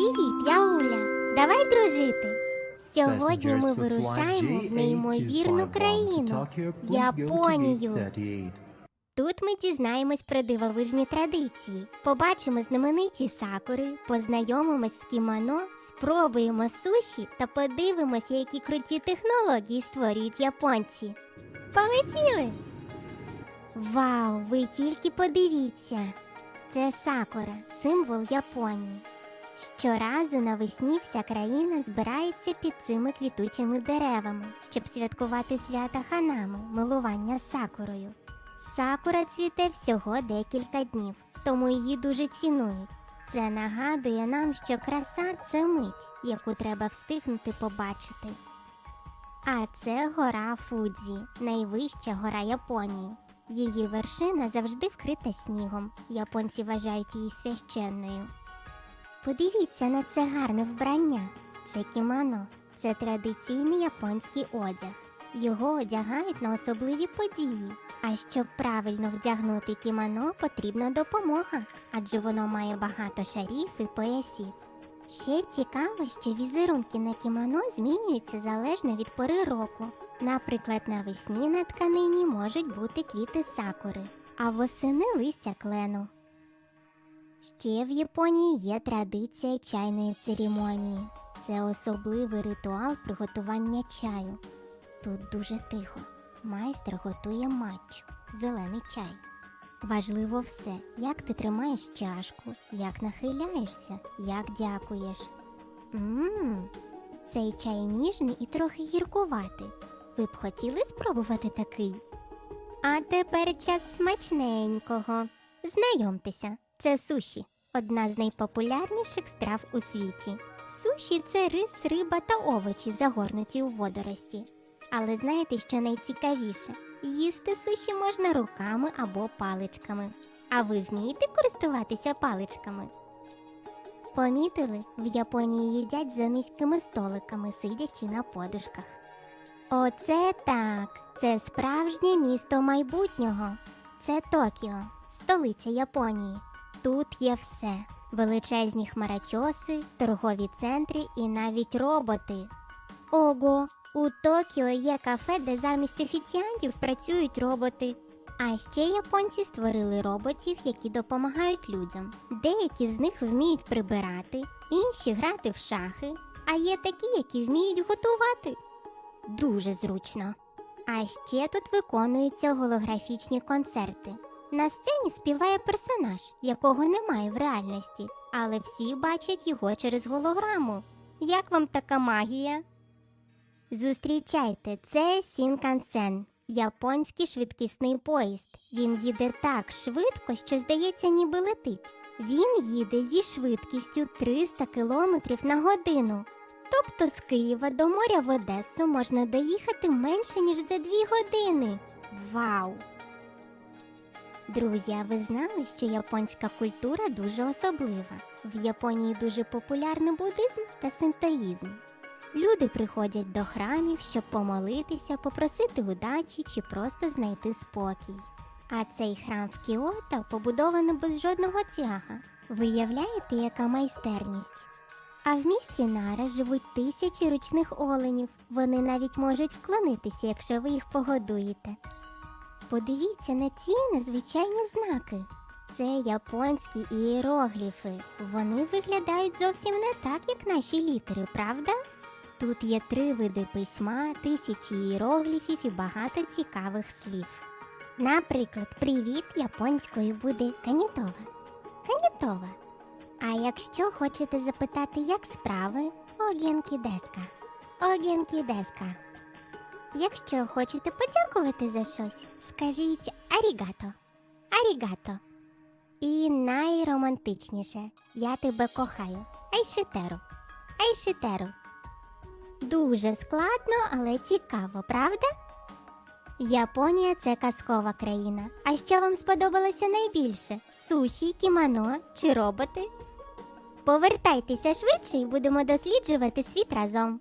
Привіт, я Уля. Давай дружити. Сьогодні ми вирушаємо в неймовірну країну Японію. Тут ми дізнаємось про дивовижні традиції, побачимо знамениті сакури, познайомимось з кімоно, спробуємо суші та подивимося, які круті технології створюють японці. Полетіли! Вау, ви тільки подивіться! Це сакура, символ Японії. Щоразу навесні вся країна збирається під цими квітучими деревами, щоб святкувати свята ханами, милування сакурою. Сакура цвіте всього декілька днів, тому її дуже цінують. Це нагадує нам, що краса це мить, яку треба встигнути побачити. А це гора Фудзі, найвища гора Японії. Її вершина завжди вкрита снігом. Японці вважають її священною. Подивіться на це гарне вбрання. Це кімоно. Це традиційний японський одяг. Його одягають на особливі події. А щоб правильно вдягнути кімоно, потрібна допомога, адже воно має багато шарів і поясів. Ще цікаво, що візерунки на кімоно змінюються залежно від пори року. Наприклад, навесні на тканині можуть бути квіти сакури, а восени листя клену. Ще в Японії є традиція чайної церемонії. Це особливий ритуал приготування чаю. Тут дуже тихо. Майстер готує матчу, зелений чай. Важливо все, як ти тримаєш чашку, як нахиляєшся, як дякуєш. Мм, цей чай ніжний і трохи гіркуватий. Ви б хотіли спробувати такий? А тепер час смачненького. Знайомтеся, це суші, одна з найпопулярніших страв у світі. Суші це рис, риба та овочі, загорнуті у водорості. Але знаєте, що найцікавіше? Їсти суші можна руками або паличками. А ви вмієте користуватися паличками? Помітили, в Японії їдять за низькими столиками, сидячи на подушках. Оце так. Це справжнє місто майбутнього. Це Токіо, столиця Японії. Тут є все: величезні хмарочоси, торгові центри і навіть роботи. Ого, у Токіо є кафе, де замість офіціантів працюють роботи. А ще японці створили роботів, які допомагають людям. Деякі з них вміють прибирати, інші грати в шахи, а є такі, які вміють готувати. Дуже зручно. А ще тут виконуються голографічні концерти. На сцені співає персонаж, якого немає в реальності, але всі бачать його через голограму. Як вам така магія? Зустрічайте, це Сінкансен, японський швидкісний поїзд. Він їде так швидко, що здається, ніби летить. Він їде зі швидкістю 300 км на годину. Тобто з Києва до моря в Одесу можна доїхати менше, ніж за дві години. Вау! Друзі, а ви знали, що японська культура дуже особлива? В Японії дуже популярний буддизм та синтоїзм. Люди приходять до храмів, щоб помолитися, попросити удачі чи просто знайти спокій. А цей храм в Кіото побудовано без жодного цвяха. Виявляєте, яка майстерність? А в місті Нара живуть тисячі ручних оленів. Вони навіть можуть вклонитися, якщо ви їх погодуєте. Подивіться на ці незвичайні знаки. Це японські ієрогліфи. Вони виглядають зовсім не так, як наші літери, правда? Тут є три види письма, тисячі іерогліфів і багато цікавих слів. Наприклад, привіт японською буде канітова. Канітова. А якщо хочете запитати, як справи, огенкі деска. Деска. Якщо хочете подякувати за щось, скажіть арігато. Арігато. І найромантичніше я тебе кохаю. Айшитеру. Айшитеру. Дуже складно, але цікаво, правда? Японія це казкова країна. А що вам сподобалося найбільше? Суші, кімоно чи роботи? Повертайтеся швидше і будемо досліджувати світ разом.